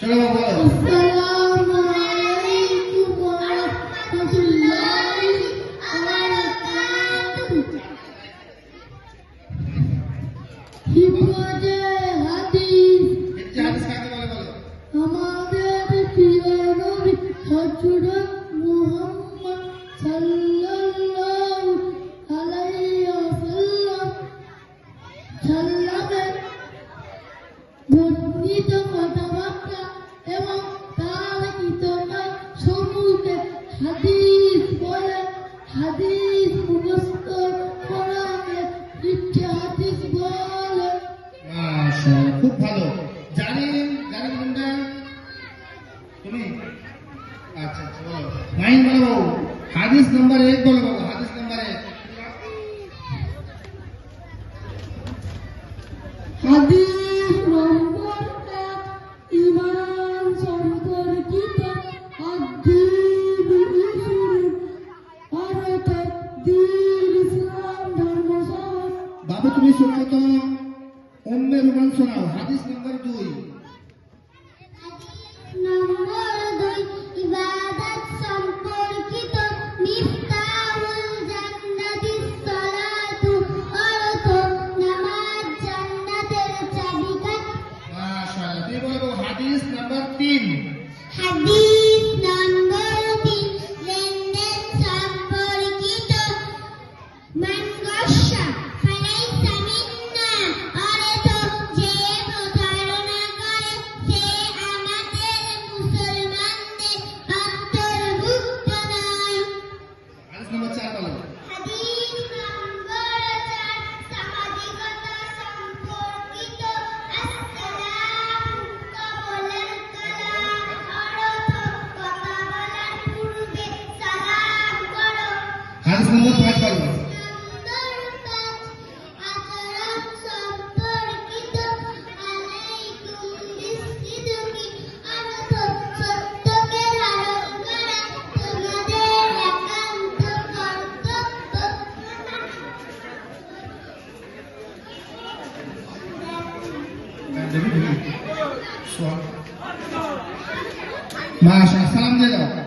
চলো বলো আসসালামু আলাইকুম ওয়া রাহমাতুল্লাহি ওয়া বারাকাতুহু হিফাজে হাদিস হাদিস কাকে বলে বলো আমাদের প্রিয় নবী হযরত মুহাম্মদ সাল্লাল্লাহু আলাইহি ওয়াসাল্লাম সাল্লামের বর্ণিত কথা হাদিস হাদিস করা হাদিস খুব ভালো। জানেন জানেন আচ্ছা, আচ্ছা নাইন হাদিস এক বলো হাদিস নাম্বার এক। হাদিস তুমি শুনছো তো অন্যের উদাহরণ শোনাও। হাদিস নাম্বার দুই। সম্মত পাঁচ পাঁচ Masha, salam dia tau.